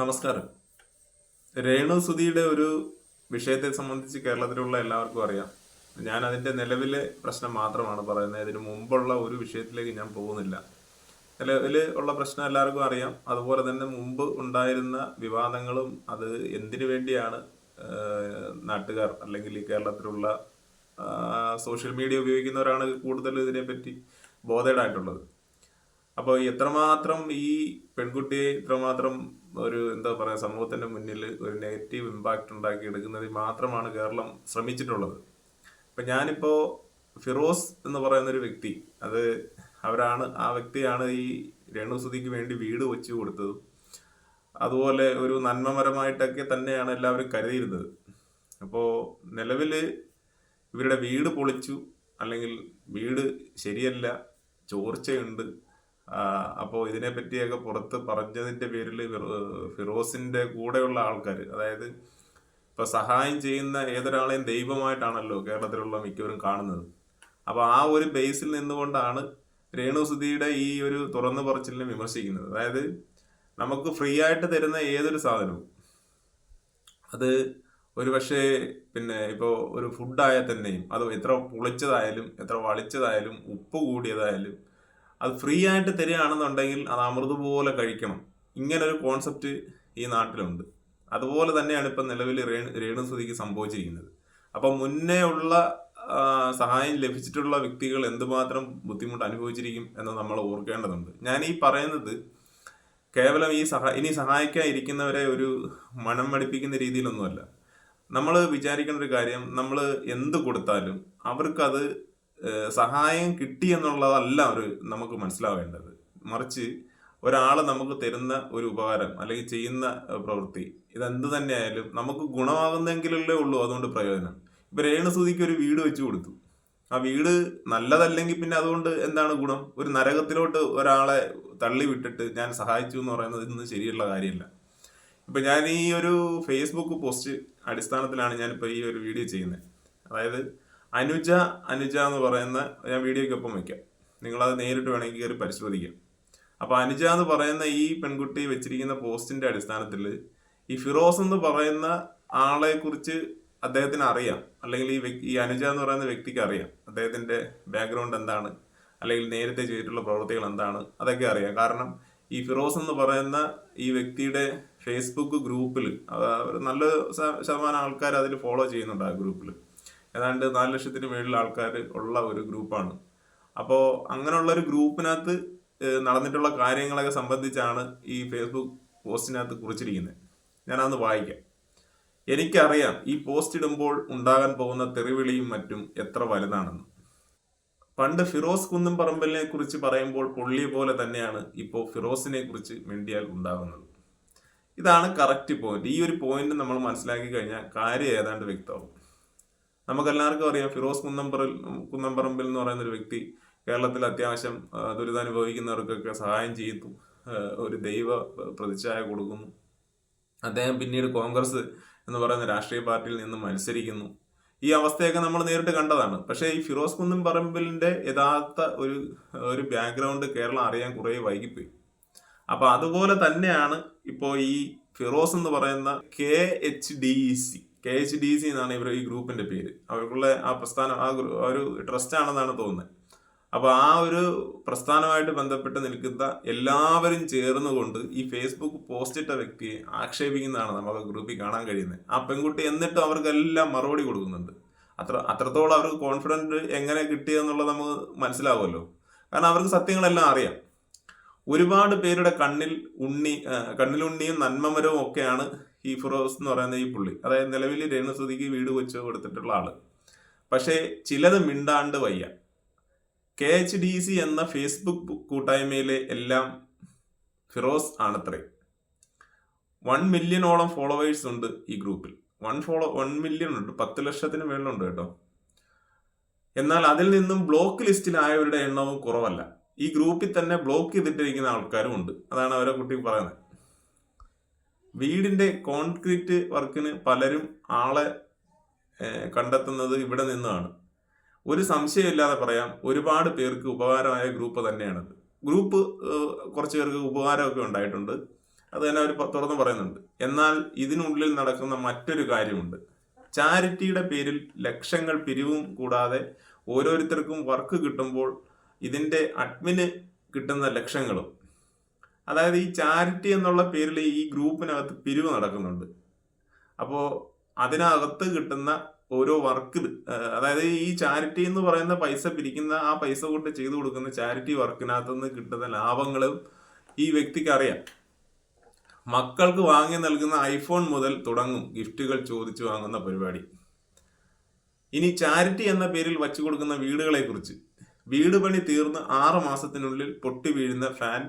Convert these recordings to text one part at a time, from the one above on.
നമസ്കാരം. രേണു സുധിയുടെ ഒരു വിഷയത്തെ സംബന്ധിച്ച് കേരളത്തിലുള്ള എല്ലാവർക്കും അറിയാം. ഞാൻ അതിന്റെ നിലവിലെ പ്രശ്നം മാത്രമാണ് പറയുന്നത്. ഇതിനു മുമ്പുള്ള ഒരു വിഷയത്തിലേക്ക് ഞാൻ പോകുന്നില്ല. നിലവിൽ ഉള്ള പ്രശ്നം എല്ലാവർക്കും അറിയാം. അതുപോലെ തന്നെ മുമ്പ് ഉണ്ടായിരുന്ന വിവാദങ്ങളും അത് എന്തിനു വേണ്ടിയാണ് നാട്ടുകാർ അല്ലെങ്കിൽ ഈ കേരളത്തിലുള്ള സോഷ്യൽ മീഡിയ ഉപയോഗിക്കുന്നവരാണ് കൂടുതൽ ഇതിനെപ്പറ്റി ബോധേഡായിട്ടുള്ളത്. അപ്പോൾ എത്രമാത്രം ഈ പെൺകുട്ടിയെ ഇത്രമാത്രം ഒരു എന്താ പറയുക സമൂഹത്തിന്റെ മുന്നിൽ ഒരു നെഗറ്റീവ് ഇമ്പാക്റ്റ് ഉണ്ടാക്കി എടുക്കുന്നതിൽ മാത്രമാണ് കേരളം ശ്രമിച്ചിട്ടുള്ളത്. ഇപ്പം ഞാനിപ്പോൾ ഫിറോസ് എന്ന് പറയുന്ന ഒരു വ്യക്തി അത് അവരാണ് ആ വ്യക്തിയാണ് ഈ രേണുസുതിക്ക് വേണ്ടി വീട് വെച്ചു കൊടുത്തതും അതുപോലെ ഒരു നന്മമരമായിട്ടൊക്കെ തന്നെയാണ് എല്ലാവരും കരുതിയിരുന്നത്. അപ്പോൾ നിലവിൽ ഇവരുടെ വീട് പൊളിച്ചു അല്ലെങ്കിൽ വീട് ശരിയല്ല ചോർച്ചയുണ്ട് അപ്പോൾ ഇതിനെപ്പറ്റിയൊക്കെ പുറത്ത് പറഞ്ഞതിന്റെ പേരിൽ ഫിറോസിന്റെ കൂടെയുള്ള ആൾക്കാർ അതായത് ഇപ്പം സഹായം ചെയ്യുന്ന ഏതൊരാളെയും ദൈവമായിട്ടാണല്ലോ കേരളത്തിലുള്ള മിക്കവരും കാണുന്നത്. അപ്പോൾ ആ ഒരു ബേസിൽ നിന്നുകൊണ്ടാണ് രേണുസുധിയുടെ ഈ ഒരു തുറന്നു പറച്ചിലിനെ വിമർശിക്കുന്നത്. അതായത് നമുക്ക് ഫ്രീ ആയിട്ട് തരുന്ന ഏതൊരു സാധനവും അത് ഒരു പക്ഷേ പിന്നെ ഇപ്പോൾ ഒരു ഫുഡായാൽ തന്നെയും അത് എത്ര പുളിച്ചതായാലും എത്ര വളിച്ചതായാലും ഉപ്പ് കൂടിയതായാലും അത് ഫ്രീ ആയിട്ട് തരികയാണെന്നുണ്ടെങ്കിൽ അത് അമൃത് പോലെ കഴിക്കണം. ഇങ്ങനെ ഒരു കോൺസെപ്റ്റ് ഈ നാട്ടിലുണ്ട്. അതുപോലെ തന്നെയാണ് ഇപ്പം നിലവിൽ രേണു രേണുസുതിക്ക് സംഭവിച്ചിരിക്കുന്നത്. അപ്പം മുന്നേ ഉള്ള സഹായം ലഭിച്ചിട്ടുള്ള വ്യക്തികൾ എന്തുമാത്രം ബുദ്ധിമുട്ട് അനുഭവിച്ചിരിക്കും എന്ന് നമ്മൾ ഓർക്കേണ്ടതുണ്ട്. ഞാൻ ഈ പറയുന്നത് കേവലം ഈ സഹ ഇനി സഹായിക്കാൻ ഇരിക്കുന്നവരെ ഒരു മണം മടിപ്പിക്കുന്ന രീതിയിലൊന്നുമല്ല. നമ്മൾ വിചാരിക്കേണ്ട ഒരു കാര്യം നമ്മൾ എന്ത് കൊടുത്താലും അവർക്കത് സഹായം കിട്ടി എന്നുള്ളതല്ല ഒരു നമുക്ക് മനസ്സിലാവേണ്ടത്. മറിച്ച് ഒരാൾ നമുക്ക് തരുന്ന ഒരു ഉപകാരം അല്ലെങ്കിൽ ചെയ്യുന്ന പ്രവൃത്തി ഇതെന്ത് തന്നെയായാലും നമുക്ക് ഗുണമാകുന്നെങ്കിലല്ലേ ഉള്ളൂ. അതുകൊണ്ട് പ്രയോജനം. ഇപ്പൊ രേണുസുതിക്ക് ഒരു വീട് വെച്ചു കൊടുത്തു. ആ വീട് നല്ലതല്ലെങ്കിൽ പിന്നെ അതുകൊണ്ട് എന്താണ് ഗുണം? ഒരു നരകത്തിലോട്ട് ഒരാളെ തള്ളി വിട്ടിട്ട് ഞാൻ സഹായിച്ചു എന്ന് പറയുന്നത് ഇന്ന് ശരിയുള്ള കാര്യമല്ല. ഇപ്പൊ ഞാൻ ഈ ഒരു ഫേസ്ബുക്ക് പോസ്റ്റ് അടിസ്ഥാനത്തിലാണ് ഞാനിപ്പോ ഈ ഒരു വീഡിയോ ചെയ്യുന്നത്. അതായത് അനുജ അനുജ എന്ന് പറയുന്ന ഞാൻ വീഡിയോയ്ക്കൊപ്പം വയ്ക്കാം നിങ്ങളത് നേരിട്ട് വേണമെങ്കിൽ കയറി പരിശോധിക്കാം. അപ്പോൾ അനുജ എന്ന് പറയുന്ന ഈ പെൺകുട്ടി വെച്ചിരിക്കുന്ന പോസ്റ്റിന്റെ അടിസ്ഥാനത്തിൽ ഈ ഫിറോസ് എന്ന് പറയുന്ന ആളെ കുറിച്ച് അദ്ദേഹത്തിന് അറിയാം. അല്ലെങ്കിൽ ഈ വ്യക്തി ഈ അനുജ എന്ന് പറയുന്ന വ്യക്തിക്ക് അറിയാം. അദ്ദേഹത്തിന്റെ ബാക്ക്ഗ്രൗണ്ട് എന്താണ്? അല്ലെങ്കിൽ നേരത്തെ ചെയ്തിട്ടുള്ള പ്രവൃത്തികൾ എന്താണ്? അതൊക്കെ അറിയാം. കാരണം ഈ ഫിറോസ് എന്ന് പറയുന്ന ഈ വ്യക്തിയുടെ ഫേസ്ബുക്ക് ഗ്രൂപ്പിൽ നല്ല ശതമാനം ആൾക്കാർ അതിൽ ഫോളോ ചെയ്യുന്നുണ്ട് ആ ഗ്രൂപ്പിൽ ഏതാണ്ട് നാല് ലക്ഷത്തിന് മേളിൽ ആൾക്കാർ ഉള്ള ഒരു ഗ്രൂപ്പാണ്. അപ്പോൾ അങ്ങനെയുള്ള ഒരു ഗ്രൂപ്പിനകത്ത് നടന്നിട്ടുള്ള കാര്യങ്ങളൊക്കെ സംബന്ധിച്ചാണ് ഈ ഫേസ്ബുക്ക് പോസ്റ്റിനകത്ത് കുറിച്ചിരിക്കുന്നത്. ഞാനതൊന്ന് വായിക്കാം. എനിക്കറിയാം ഈ പോസ്റ്റ് ഇടുമ്പോൾ ഉണ്ടാകാൻ പോകുന്ന തെറിവിളിയും മറ്റും എത്ര വലുതാണെന്ന്. പണ്ട് ഫിറോസ് കുന്നുംപറമ്പലിനെ കുറിച്ച് പറയുമ്പോൾ പൊള്ളിയ പോലെ തന്നെയാണ് ഇപ്പോൾ ഫിറോസിനെ കുറിച്ച് മിണ്ടിയാൽ ഉണ്ടാകുന്നത്. ഇതാണ് കറക്റ്റ് പോയിന്റ്. ഈ ഒരു പോയിന്റ് നമ്മൾ മനസ്സിലാക്കി കഴിഞ്ഞാൽ കാര്യം ഏതാണ്ട് വ്യക്തമാവും. നമുക്കെല്ലാവർക്കും അറിയാം ഫിറോസ് കുന്നംപറൽ കുന്നംപറമ്പിൽ എന്ന് പറയുന്ന ഒരു വ്യക്തി കേരളത്തിൽ അത്യാവശ്യം ദുരിതാനുഭവിക്കുന്നവർക്കൊക്കെ സഹായം ചെയ്യുന്നു ഒരു ദൈവ പ്രതിച്ഛായ കൊടുക്കുന്നു. അദ്ദേഹം പിന്നീട് കോൺഗ്രസ് എന്ന് പറയുന്ന രാഷ്ട്രീയ പാർട്ടിയിൽ നിന്ന് മത്സരിക്കുന്നു. ഈ അവസ്ഥയൊക്കെ നമ്മൾ നേരിട്ട് കണ്ടതാണ്. പക്ഷേ ഈ ഫിറോസ് കുന്നും പറമ്പിലിന്റെ യഥാർത്ഥ ഒരു ഒരു ബാക്ക്ഗ്രൗണ്ട് കേരളം അറിയാൻ കുറേ വൈകിപ്പോയി. അപ്പൊ അതുപോലെ തന്നെയാണ് ഇപ്പോൾ ഈ ഫിറോസ് എന്ന് പറയുന്ന K H D E C K H D C എന്നാണ് ഇവർ ഈ ഗ്രൂപ്പിന്റെ പേര്. അവർക്കുള്ള ആ പ്രസ്ഥാനം ആ ഒരു ട്രസ്റ്റ് ആണെന്നാണ് തോന്നുന്നത്. അപ്പൊ ആ ഒരു പ്രസ്ഥാനമായിട്ട് ബന്ധപ്പെട്ട് നിൽക്കുന്ന എല്ലാവരും ചേർന്നുകൊണ്ട് ഈ ഫേസ്ബുക്ക് പോസ്റ്റ് ഇട്ട വ്യക്തിയെ ആക്ഷേപിക്കുന്നതാണ് നമുക്ക് ഗ്രൂപ്പിൽ കാണാൻ കഴിയുന്നത്. ആ പെൺകുട്ടി എന്നിട്ട് അവർക്കെല്ലാം മറുപടി കൊടുക്കുന്നുണ്ട്. അത്ര അത്രത്തോളം അവർക്ക് കോൺഫിഡന്റ് എങ്ങനെ കിട്ടിയെന്നുള്ളത് നമുക്ക് മനസ്സിലാവുമല്ലോ. കാരണം അവർക്ക് സത്യങ്ങളെല്ലാം അറിയാം. ഒരുപാട് പേരുടെ കണ്ണിൽ ഉണ്ണി കണ്ണിലുണ്ണിയും നന്മമരവും ഒക്കെയാണ് ഈ ഫിറോസ് എന്ന് പറയുന്ന ഈ പുള്ളി. അതായത് നിലവിൽ രേണുസുതിക്ക് വീട് വെച്ച് കൊടുത്തിട്ടുള്ള ആൾ. പക്ഷേ ചിലത് മിണ്ടാണ്ട് വയ്യ. കെ എച്ച് ഡി സി എന്ന ഫേസ്ബുക്ക് കൂട്ടായ്മയിലെ എല്ലാം ഫിറോസ് ആണത്രേ. വൺ മില്യണോളം ഫോളോവേഴ്സ് ഉണ്ട് ഈ ഗ്രൂപ്പിൽ. വൺ ഫോളോ വൺ മില്യൺ ഉണ്ട്. പത്ത് ലക്ഷത്തിന് മേളിലുണ്ട് കേട്ടോ. എന്നാൽ അതിൽ നിന്നും ബ്ലോക്ക് ലിസ്റ്റിലായവരുടെ എണ്ണവും കുറവല്ല. ഈ ഗ്രൂപ്പിൽ തന്നെ ബ്ലോക്ക് ചെയ്തിട്ടിരിക്കുന്ന ആൾക്കാരും ഉണ്ട്. അതാണ് അവരെ കുട്ടി പറയുന്നത്. വീടിന്റെ കോൺക്രീറ്റ് വർക്കിന് പലരും ആളെ കണ്ടെത്തുന്നത് ഇവിടെ നിന്നാണ്. ഒരു സംശയമില്ലാതെ പറയാം ഒരുപാട് പേർക്ക് ഉപകാരമായ ഗ്രൂപ്പ് തന്നെയാണത്. ഗ്രൂപ്പ് കുറച്ച് പേർക്ക് ഉപകാരമൊക്കെ ഉണ്ടായിട്ടുണ്ട്. അത് തന്നെ അവർ തുറന്നു പറയുന്നുണ്ട്. എന്നാൽ ഇതിനുള്ളിൽ നടക്കുന്ന മറ്റൊരു കാര്യമുണ്ട്. ചാരിറ്റിയുടെ പേരിൽ ലക്ഷങ്ങൾ പിരിവും കൂടാതെ ഓരോരുത്തർക്കും വർക്ക് കിട്ടുമ്പോൾ ഇതിന്റെ അഡ്മിന് കിട്ടുന്ന ലക്ഷങ്ങളും അതായത് ഈ ചാരിറ്റി എന്നുള്ള പേരിൽ ഈ ഗ്രൂപ്പിനകത്ത് പിരിവ് നടക്കുന്നുണ്ട്. അപ്പോൾ അതിനകത്ത് കിട്ടുന്ന ഓരോ വർക്ക് അതായത് ഈ ചാരിറ്റി എന്ന് പറയുന്ന പൈസ പിരിക്കുന്ന ആ പൈസ കൊണ്ട് ചെയ്തു കൊടുക്കുന്ന ചാരിറ്റി വർക്കിനകത്ത് നിന്ന് കിട്ടുന്ന ലാഭങ്ങളും ഈ വ്യക്തിക്ക് അറിയാം മക്കൾക്ക് വാങ്ങി നൽകുന്ന ഐഫോൺ മുതൽ തുടങ്ങും ഗിഫ്റ്റുകൾ ചോദിച്ചു വാങ്ങുന്ന പരിപാടി. ഇനി ചാരിറ്റി എന്ന പേരിൽ വച്ചു കൊടുക്കുന്ന വീടുകളെ കുറിച്ച് വീട് പണി തീർന്ന് ആറ് മാസത്തിനുള്ളിൽ പൊട്ടി വീഴുന്ന ഫാൻ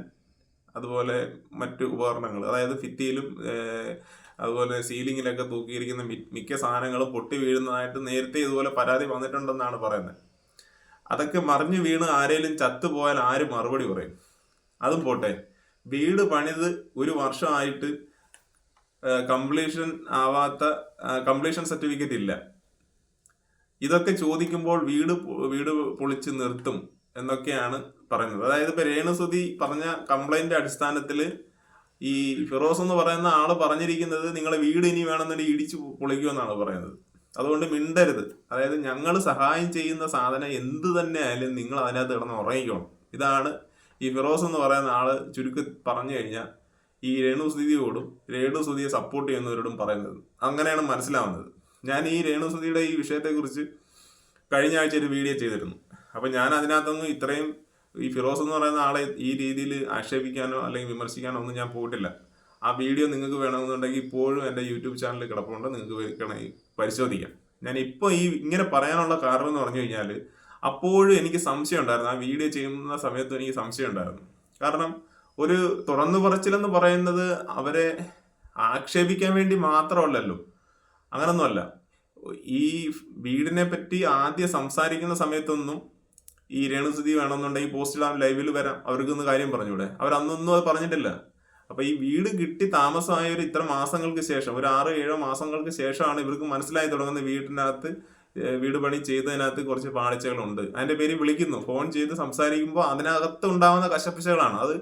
അതുപോലെ മറ്റു ഉപകരണങ്ങൾ. അതായത് ഭിത്തിയിലും അതുപോലെ സീലിങ്ങിലൊക്കെ തൂക്കിയിരിക്കുന്ന മിക്ക സാധനങ്ങളും പൊട്ടി വീഴുന്നതായിട്ട് നേരത്തെ ഇതുപോലെ പരാതി വന്നിട്ടുണ്ടെന്നാണ് പറയുന്നത്. അതൊക്കെ മറിഞ്ഞു വീണ് ആരേലും ചത്തുപോയാൽ ആര് മറുപടി പറയും? അതും പോട്ടെ. വീട് പണിത് ഒരു വർഷമായിട്ട് കംപ്ലീഷൻ ആവാത്ത കംപ്ലീഷൻ സർട്ടിഫിക്കറ്റ് ഇല്ല. ഇതൊക്കെ ചോദിക്കുമ്പോൾ വീട് വീട് പൊളിച്ച് നിർത്തും. എന്നൊക്കെയാണ് പറയുന്നത്. അതായത് ഇപ്പൊ രേണുസുതി പറഞ്ഞ കംപ്ലൈന്റ് അടിസ്ഥാനത്തിൽ ഈ ഫിറോസ് എന്ന് പറയുന്ന ആൾ പറഞ്ഞിരിക്കുന്നത് നിങ്ങളെ വീട് ഇനി വേണമെന്നുണ്ടെങ്കിൽ ഇടിച്ചു പൊളിക്കുമെന്നാണ് പറയുന്നത്. അതുകൊണ്ട് മിണ്ടരുത്. അതായത് ഞങ്ങൾ സഹായം ചെയ്യുന്ന സാധനം എന്ത് തന്നെ ആയാലും നിങ്ങൾ അതിനകത്ത് കിടന്ന് ഉറങ്ങിക്കണം. ഇതാണ് ഈ ഫിറോസ് എന്ന് പറയുന്ന ആൾ ചുരുക്കി പറഞ്ഞു കഴിഞ്ഞാൽ ഈ രേണുസുതിയോടും രേണുസുതിയെ സപ്പോർട്ട് ചെയ്യുന്നവരോടും പറയുന്നത്. അങ്ങനെയാണ് മനസ്സിലാവുന്നത്. ഞാൻ ഈ രേണുസുതിയുടെ ഈ വിഷയത്തെക്കുറിച്ച് കഴിഞ്ഞ ആഴ്ച ഒരു വീഡിയോ ചെയ്തിരുന്നു. അപ്പൊ ഞാൻ അതിനകത്തൊന്നും ഇത്രയും ഈ ഫിറോസ് എന്ന് പറയുന്ന ആളെ ഈ രീതിയിൽ ആക്ഷേപിക്കാനോ അല്ലെങ്കിൽ വിമർശിക്കാനോ ഒന്നും ഞാൻ പോയിട്ടില്ല. ആ വീഡിയോ നിങ്ങൾക്ക് വേണമെന്നുണ്ടെങ്കിൽ ഇപ്പോഴും എന്റെ യൂട്യൂബ് ചാനലിൽ കിടപ്പുണ്ട്. നിങ്ങൾക്ക് വേണമെങ്കിൽ പരിശോധിക്കാം. ഞാൻ ഇപ്പോൾ ഈ ഇങ്ങനെ പറയാനുള്ള കാരണം എന്ന് പറഞ്ഞു കഴിഞ്ഞാൽ അപ്പോഴും എനിക്ക് സംശയം ഉണ്ടായിരുന്നു. ആ വീഡിയോ ചെയ്യുന്ന സമയത്ത് എനിക്ക് സംശയം ഉണ്ടായിരുന്നു. കാരണം ഒരു തുറന്നു പറച്ചിലെന്ന് പറയുന്നത് അവരെ ആക്ഷേപിക്കാൻ വേണ്ടി മാത്രമല്ലല്ലോ. അങ്ങനൊന്നുമല്ല. ഈ വീടിനെ പറ്റി ആദ്യം സംസാരിക്കുന്ന സമയത്തൊന്നും ഈ രേണുസുതി വേണമെന്നുണ്ടെങ്കിൽ പോസ്റ്റിടാൻ ലൈവിൽ വരാം. അവർക്കൊന്ന് കാര്യം പറഞ്ഞൂടെ അവർ അന്നൊന്നും അത് പറഞ്ഞിട്ടില്ല. അപ്പൊ ഈ വീട് കിട്ടി താമസമായ ഒരു ഇത്ര മാസങ്ങൾക്ക് ശേഷം ഒരു ആറ് ഏഴോ മാസങ്ങൾക്ക് ശേഷമാണ് ഇവർക്ക് മനസ്സിലായി തുടങ്ങുന്ന വീടിനകത്ത് വീട് പണി ചെയ്തതിനകത്ത് കുറച്ച് പാളിച്ചകളുണ്ട്. അതിന്റെ പേര് വിളിക്കുന്നു. ഫോൺ ചെയ്ത് സംസാരിക്കുമ്പോൾ അതിനകത്ത് ഉണ്ടാവുന്ന കശപ്പിശകളാണ്. അത്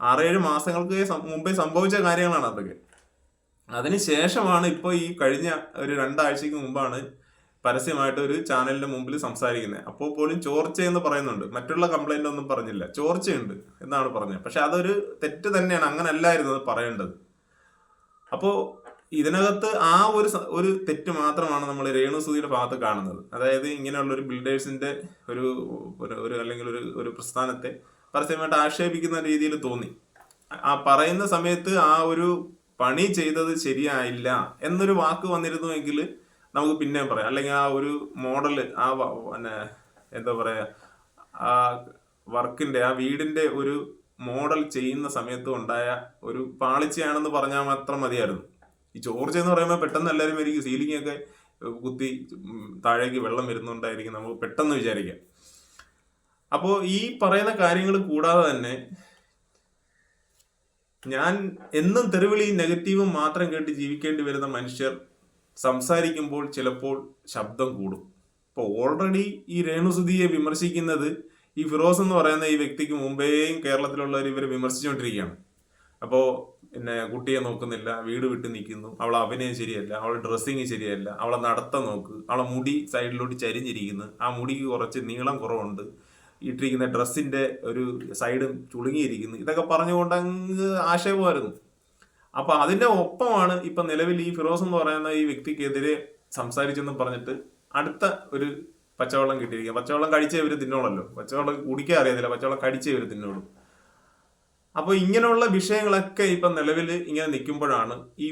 ആറേഴ് മാസങ്ങൾക്ക് മുമ്പേ സംഭവിച്ച കാര്യങ്ങളാണ് അതൊക്കെ. അതിനുശേഷമാണ് ഇപ്പോൾ ഈ കഴിഞ്ഞ ഒരു രണ്ടാഴ്ചക്ക് മുമ്പാണ് പരസ്യമായിട്ട് ഒരു ചാനലിന്റെ മുമ്പിൽ സംസാരിക്കുന്നത് അപ്പോൾ പോലും ചോർച്ച എന്ന് പറയുന്നുണ്ട്. മറ്റുള്ള കംപ്ലൈന്റ് ഒന്നും പറഞ്ഞില്ല. ചോർച്ചയുണ്ട് എന്നാണ് പറഞ്ഞത്. പക്ഷെ അതൊരു തെറ്റ് തന്നെയാണ്. അങ്ങനെ അല്ലായിരുന്നു അത് പറയേണ്ടത്. അപ്പോൾ ഇതിനകത്ത് ആ ഒരു ഒരു തെറ്റ് മാത്രമാണ് നമ്മൾ രേണു രേണുസുതിയുടെ ഭാഗത്ത് കാണുന്നത്. അതായത് ഇങ്ങനെയുള്ള ഒരു ബിൽഡേഴ്സിന്റെ ഒരു- ഒരു അല്ലെങ്കിൽ ഒരു ഒരു പ്രസ്ഥാനത്തെ പരസ്യമായിട്ട് ആക്ഷേപിക്കുന്ന രീതിയിൽ തോന്നി. ആ പറയുന്ന സമയത്ത് ആ ഒരു പണി ചെയ്തത് ശരിയായില്ല എന്നൊരു വാക്ക് വന്നിരുന്നുവെങ്കിൽ നമുക്ക് പിന്നെയും പറയാം. അല്ലെങ്കിൽ ആ ഒരു മോഡൽ ആ പിന്നെ എന്താ പറയാ ആ വർക്കിന്റെ ആ വീടിന്റെ ഒരു മോഡൽ ചെയ്യുന്ന സമയത്ത് ഉണ്ടായ ഒരു പാളിച്ചയാണെന്ന് പറഞ്ഞാൽ മാത്രം മതിയായിരുന്നു. ഈ ചോർച്ച എന്ന് പറയുമ്പോൾ പെട്ടെന്ന് എല്ലാവരും എനിക്ക് സീലിംഗ് ഒക്കെ കുത്തി താഴേക്ക് വെള്ളം വരുന്നുണ്ടായിരിക്കും. നമുക്ക് പെട്ടെന്ന് വിചാരിക്കാം. അപ്പോൾ ഈ പറയുന്ന കാര്യങ്ങൾ കൂടാതെ തന്നെ ഞാൻ എന്നും തെരുവിളി നെഗറ്റീവും മാത്രം കേട്ട് ജീവിക്കേണ്ടി വരുന്ന മനുഷ്യർ സംസാരിക്കുമ്പോൾ ചിലപ്പോൾ ശബ്ദം കൂടും. ഇപ്പോൾ ഓൾറെഡി ഈ രേണുസുതിയെ വിമർശിക്കുന്നത് ഈ ഫിറോസ് എന്ന് പറയുന്ന ഈ വ്യക്തിക്ക് മുമ്പേയും കേരളത്തിലുള്ളവർ ഇവരെ വിമർശിച്ചുകൊണ്ടിരിക്കുകയാണ്. അപ്പോൾ പിന്നെ കുട്ടിയെ നോക്കുന്നില്ല വീട് വിട്ട് നിൽക്കുന്നു അവൾ അഭിനയം ശരിയല്ല അവൾ ഡ്രസ്സിങ് ശരിയല്ല അവളെ നടത്തം നോക്ക് അവളെ മുടി സൈഡിലോട്ട് ചരിഞ്ഞിരിക്കുന്നു ആ മുടിക്ക് കുറച്ച് നീളം കുറവുണ്ട് ഇട്ടിരിക്കുന്ന ഡ്രസ്സിന്റെ ഒരു സൈഡും ചുളുങ്ങിയിരിക്കുന്നു ഇതൊക്കെ പറഞ്ഞുകൊണ്ട് അങ്ങ് ആക്ഷേപമായിരുന്നു. അപ്പൊ അതിന്റെ ഒപ്പമാണ് ഇപ്പൊ നിലവിൽ ഈ ഫിറോസ് എന്ന് പറയുന്ന ഈ വ്യക്തിക്കെതിരെ സംസാരിച്ചെന്ന് പറഞ്ഞിട്ട് അടുത്ത ഒരു പച്ചവെള്ളം കിട്ടിയിരിക്കുക. പച്ചവെള്ളം കഴിച്ചേ ഇവർ തിന്നോളല്ലോ. പച്ചവെള്ളം കുടിക്കാൻ അറിയത്തില്ല. പച്ചവെള്ളം കടിച്ചേ ഇവർ തിന്നോളൂ. അപ്പോൾ ഇങ്ങനെയുള്ള വിഷയങ്ങളൊക്കെ ഇപ്പൊ നിലവിൽ ഇങ്ങനെ നിൽക്കുമ്പോഴാണ് ഈ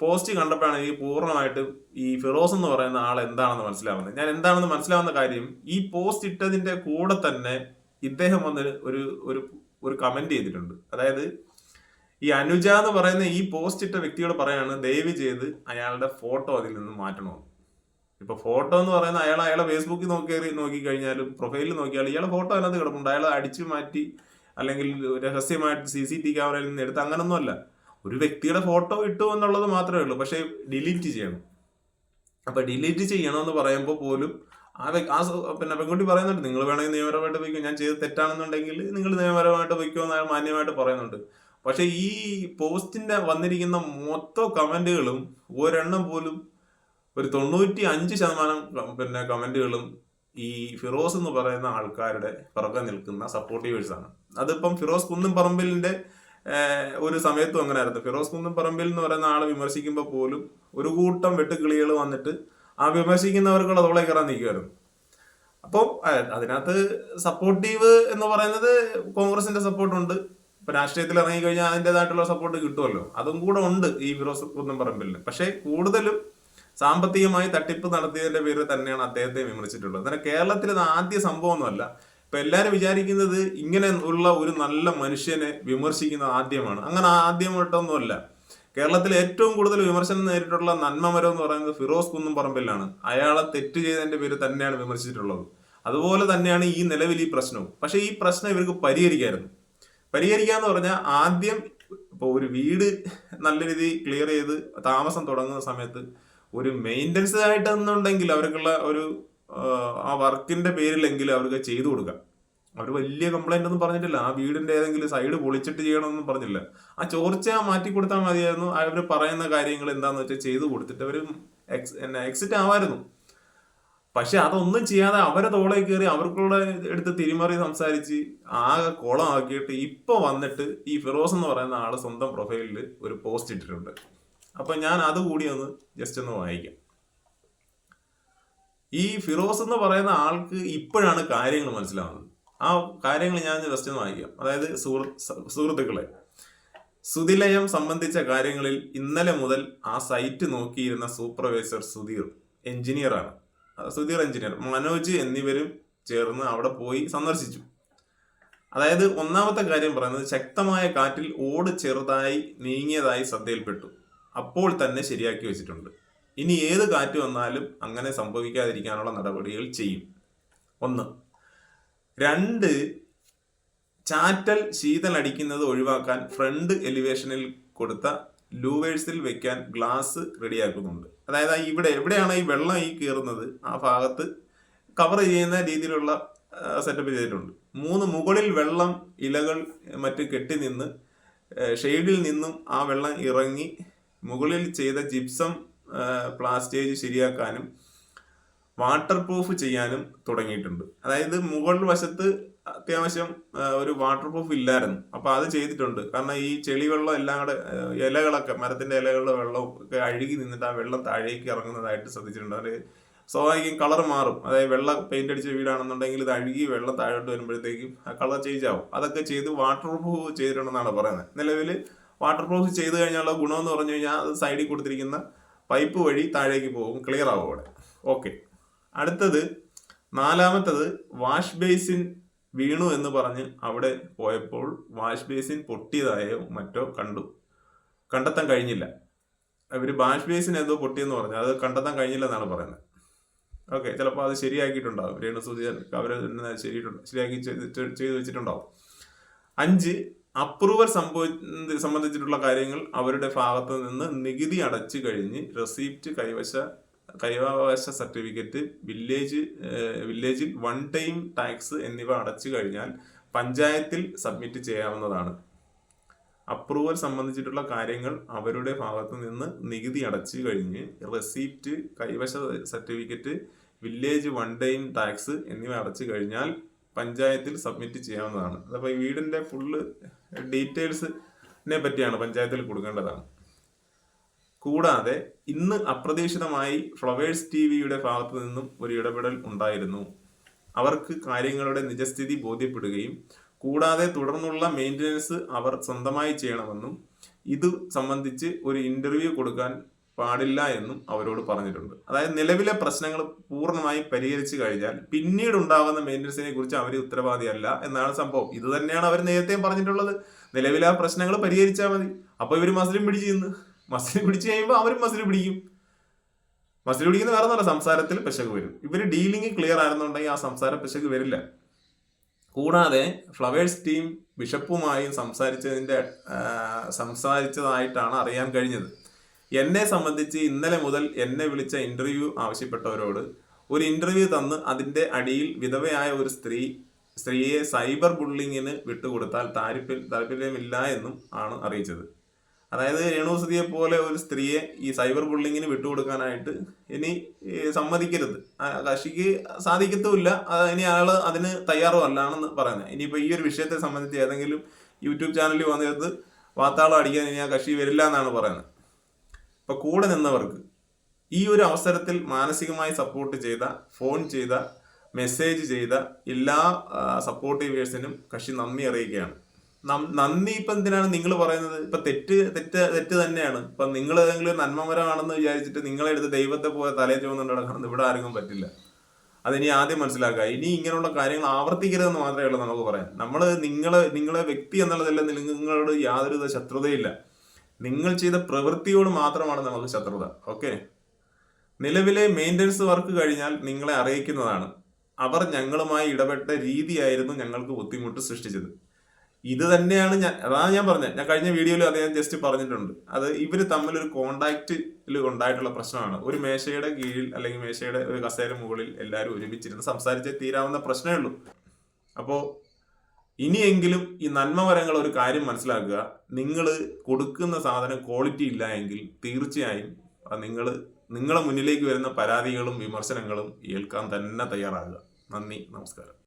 പോസ്റ്റ് കണ്ടപ്പോഴാണ് ഈ പൂർണമായിട്ട് ഈ ഫിറോസ് എന്ന് പറയുന്ന ആൾ എന്താണെന്ന് മനസ്സിലാവുന്നത്. ഞാൻ എന്താണെന്ന് മനസ്സിലാവുന്ന കാര്യം ഈ പോസ്റ്റ് ഇട്ടതിന്റെ കൂടെ തന്നെ ഇദ്ദേഹം വന്ന് ഒരു ഒരു ഒരു കമന്റ് ചെയ്തിട്ടുണ്ട്. അതായത് ഈ അനുജ എന്ന് പറയുന്ന ഈ പോസ്റ്റ് ഇട്ട വ്യക്തിയോട് പറയാണ് ദയവ് ചെയ്ത് അയാളുടെ ഫോട്ടോ അതിൽ നിന്ന് മാറ്റണമെന്ന് ഇപ്പൊ ഫോട്ടോ എന്ന് പറയുന്ന അയാൾ അയാളെ ഫേസ്ബുക്കിൽ നോക്കി നോക്കി കഴിഞ്ഞാലും പ്രൊഫൈലിൽ നോക്കിയാൽ ഇയാളെ ഫോട്ടോ അതിനകത്ത് കിടപ്പുണ്ട്. അയാളെ അടിച്ചു മാറ്റി അല്ലെങ്കിൽ രഹസ്യമായിട്ട് സി സി ടി ക്യാമറയിൽ നിന്ന് എടുത്ത് അങ്ങനൊന്നും അല്ല. ഒരു വ്യക്തിയുടെ ഫോട്ടോ ഇട്ടു എന്നുള്ളത് മാത്രമേ ഉള്ളൂ. പക്ഷേ ഡിലീറ്റ് ചെയ്യണം. അപ്പൊ ഡിലീറ്റ് ചെയ്യണമെന്ന് പറയുമ്പോൾ പോലും ആ ആ പിന്നെ പെൺകുട്ടി പറയുന്നുണ്ട് നിങ്ങൾ വേണമെങ്കിൽ നിയമപരമായിട്ട് പോയിക്കോ ഞാൻ ചെയ്ത് തെറ്റാണെന്നുണ്ടെങ്കിൽ നിങ്ങൾ നിയമപരമായിട്ട് പോയിക്കോ എന്ന് മാന്യമായിട്ട് പറയുന്നുണ്ട്. പക്ഷെ ഈ പോസ്റ്റിന്റെ വന്നിരിക്കുന്ന മൊത്തം കമന്റുകളും ഒരെണ്ണം പോലും ഒരു തൊണ്ണൂറ്റി അഞ്ച് ശതമാനം പിന്നെ കമന്റുകളും ഈ ഫിറോസ് എന്ന് പറയുന്ന ആൾക്കാരുടെ പുറകെ നിൽക്കുന്ന സപ്പോർട്ടീവേഴ്സ് ആണ്. അതിപ്പം ഫിറോസ് കുന്നും പറമ്പിലിന്റെ ഒരു സമയത്തും അങ്ങനെ ആയിരുന്നു. ഫിറോസ് കുന്നും പറമ്പിൽ എന്ന് പറയുന്ന ആളെ വിമർശിക്കുമ്പോൾ പോലും ഒരു കൂട്ടം വെട്ടുക്കിളികൾ വന്നിട്ട് ആ വിമർശിക്കുന്നവർക്കുള്ള തോളെ കയറാൻ നിൽക്കുമായിരുന്നു അപ്പോൾ അതിനകത്ത് സപ്പോർട്ടീവ് എന്ന് പറയുന്നത് കോൺഗ്രസിന്റെ സപ്പോർട്ടുണ്ട് ഇപ്പൊ രാഷ്ട്രീയത്തിൽ ഇറങ്ങിക്കഴിഞ്ഞാൽ അതിന്റെതായിട്ടുള്ള സപ്പോർട്ട് കിട്ടുമല്ലോ അതും കൂടെ ഉണ്ട് ഈ ഫിറോസ് കുന്നം പറമ്പിലിന് പക്ഷേ കൂടുതലും സാമ്പത്തികമായി തട്ടിപ്പ് നടത്തിയതിന്റെ പേര് തന്നെയാണ് അദ്ദേഹത്തെ വിമർശിച്ചിട്ടുള്ളത്. എന്നാൽ കേരളത്തിൽ ഇത് ആദ്യ സംഭവമൊന്നുമല്ല. ഇപ്പൊ എല്ലാവരും വിചാരിക്കുന്നത് ഇങ്ങനെ ഉള്ള ഒരു നല്ല മനുഷ്യനെ വിമർശിക്കുന്നത് ആദ്യമാണ്. അങ്ങനെ ആദ്യമായിട്ടൊന്നുമല്ല. കേരളത്തിൽ ഏറ്റവും കൂടുതൽ വിമർശനം നേരിട്ടുള്ള നന്മമരം എന്ന് പറയുന്നത് ഫിറോസ് കുന്നും പറമ്പിലാണ്. അയാളെ തെറ്റ് ചെയ്തതിന്റെ പേര് തന്നെയാണ് വിമർശിച്ചിട്ടുള്ളത്. അതുപോലെ തന്നെയാണ് ഈ നിലവിൽ ഈ പ്രശ്നവും. പക്ഷേ ഈ പ്രശ്നം ഇവർക്ക് പരിഹരിക്കായിരുന്നു. പരിഹരിക്കാന്ന് പറഞ്ഞാൽ ആദ്യം ഇപ്പോൾ ഒരു വീട് നല്ല രീതിയിൽ ക്ലിയർ ചെയ്ത് താമസം തുടങ്ങുന്ന സമയത്ത് ഒരു മെയിന്റനൻസ് ആയിട്ടെന്നുണ്ടെങ്കിൽ അവർക്കുള്ള ഒരു ആ, വർക്കിന്റെ പേരിലെങ്കിലും അവർക്ക് ചെയ്തു കൊടുക്കാം. അവർ വലിയ കംപ്ലൈന്റ് ഒന്നും പറഞ്ഞിട്ടില്ല. ആ വീടിന്റെ ഏതെങ്കിലും സൈഡ് പൊളിച്ചിട്ട് ചെയ്യണമെന്നും പറഞ്ഞില്ല. ആ ചോർച്ച മാറ്റി കൊടുത്താൽ മതിയായിരുന്നു. അവർ പറയുന്ന കാര്യങ്ങൾ എന്താണെന്ന് വെച്ചാൽ ചെയ്തു കൊടുത്തിട്ട് അവർ എക്സിറ്റ് ആവായിരുന്നു. പക്ഷെ അതൊന്നും ചെയ്യാതെ അവരെ തോളെ കയറി അവർക്കുള്ള എടുത്ത് തിരിമറി സംസാരിച്ച് ആകെ കുളമാക്കിയിട്ട് ഇപ്പൊ വന്നിട്ട് ഈ ഫിറോസ് എന്ന് പറയുന്ന ആൾ സ്വന്തം പ്രൊഫൈലിൽ ഒരു പോസ്റ്റ് ഇട്ടിട്ടുണ്ട്. അപ്പൊ ഞാൻ അതുകൂടി ഒന്ന് ജസ്റ്റ് ഒന്ന് വായിക്കാം. ഈ ഫിറോസ് എന്ന് പറയുന്ന ആൾക്ക് ഇപ്പോഴാണ് കാര്യങ്ങൾ മനസ്സിലാവുന്നത്. ആ കാര്യങ്ങൾ ഞാൻ ജസ്റ്റ് ഒന്ന് വായിക്കാം. അതായത് സുഹൃത്തുക്കളെ സുതിലയം സംബന്ധിച്ച കാര്യങ്ങളിൽ ഇന്നലെ മുതൽ ആ സൈറ്റ് നോക്കിയിരുന്ന സൂപ്പർവൈസർ സുധീർ എഞ്ചിനീയറാണ് സുധീർ എഞ്ചിനീയർ. മനോജ് എന്നിവരും ചേർന്ന് അവിടെ പോയി സന്ദർശിച്ചു. അതായത് ഒന്നാമത്തെ കാര്യം പറയുന്നത് ശക്തമായ കാറ്റിൽ ഓട് ചെറുതായി നീങ്ങിയതായി ശ്രദ്ധയിൽപ്പെട്ടു. അപ്പോൾ തന്നെ ശരിയാക്കി വെച്ചിട്ടുണ്ട്. ഇനി ഏത് കാറ്റ് വന്നാലും അങ്ങനെ സംഭവിക്കാതിരിക്കാനുള്ള നടപടികൾ ചെയ്യും. ഒന്ന്. രണ്ട് ചാറ്റൽ ശീതലടിക്കുന്നത് ഒഴിവാക്കാൻ ഫ്രണ്ട് എലിവേഷനിൽ കൊടുത്ത ലൂവേഴ്സിൽ വെക്കാൻ ഗ്ലാസ് റെഡിയാക്കുന്നുണ്ട് അതായത് ഇവിടെ എവിടെയാണ് ഈ വെള്ളം ഈ കയറുന്നത്? ആ ഭാഗത്ത് കവർ ചെയ്യുന്ന രീതിയിലുള്ള സെറ്റപ്പ് ചെയ്തിട്ടുണ്ട്. മൂന്ന് മുകളിൽ വെള്ളം ഇലകൾ മറ്റ് കെട്ടി നിന്ന് ഷെയ്ഡിൽ നിന്നും ആ വെള്ളം ഇറങ്ങി മുകളിൽ ചെയ്ത ജിപ്സം പ്ലാസ്റ്റേജ് ശരിയാക്കാനും വാട്ടർ പ്രൂഫ് ചെയ്യാനും തുടങ്ങിയിട്ടുണ്ട്. അതായത് മുകൾ വശത്ത് അത്യാവശ്യം ഒരു വാട്ടർ പ്രൂഫ് ഇല്ലായിരുന്നു. അപ്പൊ അത് ചെയ്തിട്ടുണ്ട്. കാരണം ഈ ചെളി വെള്ളം എല്ലാം കൂടെ ഇലകളൊക്കെ മരത്തിന്റെ ഇലകളുടെ വെള്ളം ഒക്കെ അഴുകി നിന്നിട്ട് ആ വെള്ളം താഴേക്ക് ഇറങ്ങുന്നതായിട്ട് ശ്രദ്ധിച്ചിട്ടുണ്ട്. അത് സ്വാഭാവികം കളർ മാറും. അതായത് വെള്ള പെയിന്റ് അടിച്ച വീടാണെന്നുണ്ടെങ്കിൽ ഇത് അഴുകി വെള്ളം താഴോട്ട് വരുമ്പോഴത്തേക്കും ആ കളർ ചേഞ്ച് ആവും. അതൊക്കെ ചെയ്ത് വാട്ടർ പ്രൂഫ് ചെയ്തിട്ടുണ്ടെന്നാണ് പറയുന്നത്. നിലവിൽ വാട്ടർ പ്രൂഫ് ചെയ്ത് ഗുണം എന്ന് പറഞ്ഞു കഴിഞ്ഞാൽ അത് സൈഡിൽ കൊടുത്തിരിക്കുന്ന പൈപ്പ് വഴി താഴേക്ക് പോകും. ക്ലിയർ ആവും അവിടെ. ഓക്കെ അടുത്തത് നാലാമത്തത് വാഷ് ബേസിൻ വീണു എന്ന് പറഞ്ഞ് അവിടെ പോയപ്പോൾ വാഷ് ബേസിൻ പൊട്ടിയതായോ മറ്റോ കണ്ടു. കണ്ടെത്താൻ കഴിഞ്ഞില്ല. അവർ വാഷ് ബേസിൻ എന്തോ പൊട്ടിയെന്ന് പറഞ്ഞു. അത് കണ്ടെത്താൻ കഴിഞ്ഞില്ല എന്നാണ് പറയുന്നത്. ഓക്കെ ചിലപ്പോൾ അത് ശരിയാക്കിയിട്ടുണ്ടാവും. രേണു സൂചി അവർ ശരിയിട്ടുണ്ട് ശരിയാക്കി ചെയ്തു വെച്ചിട്ടുണ്ടാവും. അഞ്ച് അപ്രൂവൽ സംഭവ സംബന്ധിച്ചിട്ടുള്ള കാര്യങ്ങൾ അവരുടെ ഭാഗത്ത് നിന്ന് നികുതി അടച്ചു കഴിഞ്ഞ് റെസീപ്റ്റ് കൈവശ കൈവശ സർട്ടിഫിക്കറ്റ് വില്ലേജ് വില്ലേജിൽ വൺ ടൈം ടാക്സ് എന്നിവ അടച്ചു കഴിഞ്ഞാൽ പഞ്ചായത്തിൽ സബ്മിറ്റ് ചെയ്യാവുന്നതാണ്. അപ്രൂവൽ സംബന്ധിച്ചിട്ടുള്ള കാര്യങ്ങൾ അവരുടെ ഭാഗത്തു നിന്ന് നികുതി അടച്ചു കഴിഞ്ഞ് receipt കൈവശ certificate village one time tax എന്നിവ അടച്ചു കഴിഞ്ഞാൽ പഞ്ചായത്തിൽ സബ്മിറ്റ് ചെയ്യാവുന്നതാണ്. അതപ്പോൾ വീടിന്റെ ഫുള്ള് ഡീറ്റെയിൽസിനെ പറ്റിയാണ് പഞ്ചായത്തിൽ കൊടുക്കേണ്ടതാണ്. കൂടാതെ ഇന്ന് അപ്രതീക്ഷിതമായി ഫ്ലവേഴ്സ് ടി വിയുടെ ഭാഗത്തു നിന്നും ഒരു ഇടപെടൽ ഉണ്ടായിരുന്നു. അവർക്ക് കാര്യങ്ങളുടെ നിജസ്ഥിതി ബോധ്യപ്പെടുകയും കൂടാതെ തുടർന്നുള്ള മെയിന്റനൻസ് അവർ സ്വന്തമായി ചെയ്യണമെന്നും ഇത് സംബന്ധിച്ച് ഒരു ഇന്റർവ്യൂ കൊടുക്കാൻ പാടില്ല എന്നും അവരോട് പറഞ്ഞിട്ടുണ്ട്. അതായത് നിലവിലെ പ്രശ്നങ്ങൾ പൂർണമായി പരിഹരിച്ചു കഴിഞ്ഞാൽ പിന്നീട് ഉണ്ടാകുന്ന മെയിന്റനൻസിനെ കുറിച്ച് അവർ ഉത്തരവാദിയല്ല എന്നാണ് സംഭവം. ഇത് തന്നെയാണ് അവർ നേരത്തെയും പറഞ്ഞിട്ടുള്ളത്. നിലവിലെ ആ പ്രശ്നങ്ങൾ പരിഹരിച്ചാൽ മതി. അപ്പോൾ ഇവർ മസിലും പിടിച്ചിരുന്നു മസിൽ പിടിച്ചു കഴിയുമ്പോൾ അവരും മസിൽ പിടിക്കും. മസിൽ പിടിക്കുന്ന വേറെ നല്ല സംസാരത്തിൽ പെശക് വരും. ഇവർ ഡീലിംഗ് ക്ലിയർ ആയിരുന്നുണ്ടെങ്കിൽ ആ സംസാര പെശക് വരില്ല. കൂടാതെ ഫ്ലവേഴ്സ് ടീം ബിഷപ്പുമായും സംസാരിച്ചതിന്റെ സംസാരിച്ചതായിട്ടാണ് അറിയാൻ കഴിഞ്ഞത്. എന്നെ സംബന്ധിച്ച് ഇന്നലെ മുതൽ എന്നെ വിളിച്ച ഇന്റർവ്യൂ ആവശ്യപ്പെട്ടവരോട് ഒരു ഇന്റർവ്യൂ തന്ന് അതിന്റെ അടിയിൽ വിധവയായ ഒരു സ്ത്രീ സ്ത്രീയെ സൈബർ ബുള്ളിങ്ങിന് വിട്ടുകൊടുത്താൽ താല്പര്യം താല്പര്യമില്ല എന്നും ആണ് അറിയിച്ചത്. അതായത് രേണുസുതിയെ പോലെ ഒരു സ്ത്രീയെ ഈ സൈബർ ബുള്ളിങ്ങിന് വിട്ടുകൊടുക്കാനായിട്ട് ഇനി സമ്മതിക്കരുത്. കക്ഷിക്ക് സാധിക്കത്തുമില്ല. ഇനി അയാൾ അതിന് തയ്യാറും അല്ലാണെന്ന് പറയുന്നത്. ഇനിയിപ്പോൾ ഈ ഒരു വിഷയത്തെ സംബന്ധിച്ച് ഏതെങ്കിലും യൂട്യൂബ് ചാനലിൽ വന്നിരുന്നത് വാർത്താളം അടിക്കാൻ ഇനി ആ കക്ഷി വരില്ല എന്നാണ് പറയുന്നത്. ഇപ്പൊ കൂടെ നിന്നവർക്ക് ഈ ഒരു അവസരത്തിൽ മാനസികമായി സപ്പോർട്ട് ചെയ്ത ഫോൺ ചെയ്ത മെസ്സേജ് ചെയ്ത എല്ലാ സപ്പോർട്ടീവേഴ്സിനും കക്ഷി നന്ദി അറിയിക്കുകയാണ്. നന്ദി ഇപ്പൊ എന്തിനാണ് നിങ്ങൾ പറയുന്നത്? ഇപ്പൊ തെറ്റ് തെറ്റ് തെറ്റ് തന്നെയാണ്. ഇപ്പൊ നിങ്ങൾ ഏതെങ്കിലും നന്മമരമാണെന്ന് വിചാരിച്ചിട്ട് നിങ്ങളെ എടുത്ത് ദൈവത്തെ പോലെ തലേ ചുമന്നുകൊണ്ട് നടക്കണം ഇവിടെ ആർക്കും പറ്റില്ല. അതിനി ആദ്യം മനസ്സിലാക്കുക. ഇനി ഇങ്ങനെയുള്ള കാര്യങ്ങൾ ആവർത്തിക്കരുതെന്ന് മാത്രമേ ഉള്ളൂ നമുക്ക് പറയാം നമ്മൾ നിങ്ങളെ നിങ്ങളെ വ്യക്തി എന്നുള്ളതല്ല നിങ്ങളോട് യാതൊരുവിധ ശത്രുതയില്ല. നിങ്ങൾ ചെയ്ത പ്രവൃത്തിയോട് മാത്രമാണ് നമുക്ക് ശത്രുത. ഓക്കെ? നിലവിലെ മെയിന്റനൻസ് വർക്ക് കഴിഞ്ഞാൽ നിങ്ങളെ അറിയിക്കുന്നതാണ്. അവർ ഞങ്ങളുമായി ഇടപെട്ട രീതിയായിരുന്നു ഞങ്ങൾക്ക് ബുദ്ധിമുട്ട് സൃഷ്ടിച്ചത്. ഇത് തന്നെയാണ് ഞാൻ അതാണ് ഞാൻ പറഞ്ഞത്. ഞാൻ കഴിഞ്ഞ വീഡിയോയിൽ അത് ഞാൻ ജസ്റ്റ് പറഞ്ഞിട്ടുണ്ട്. അത് ഇവർ തമ്മിൽ ഒരു കോണ്ടാക്റ്റിൽ ഉണ്ടായിട്ടുള്ള പ്രശ്നമാണ്. ഒരു മേശയുടെ കീഴിൽ അല്ലെങ്കിൽ മേശയുടെ ഒരു കസേര മുകളിൽ എല്ലാവരും ഒരുമിച്ചിരുന്ന് സംസാരിച്ചേ തീരാവുന്ന പ്രശ്നമേ ഉള്ളൂ. അപ്പോൾ ഇനിയെങ്കിലും ഈ നന്മമരങ്ങൾ ഒരു കാര്യം മനസ്സിലാക്കുക. നിങ്ങൾ കൊടുക്കുന്ന സാധനം ക്വാളിറ്റി ഇല്ല എങ്കിൽ തീർച്ചയായും നിങ്ങൾ നിങ്ങളുടെ മുന്നിലേക്ക് വരുന്ന പരാതികളും വിമർശനങ്ങളും ഏൽക്കാൻ തന്നെ തയ്യാറാകുക. നന്ദി നമസ്കാരം.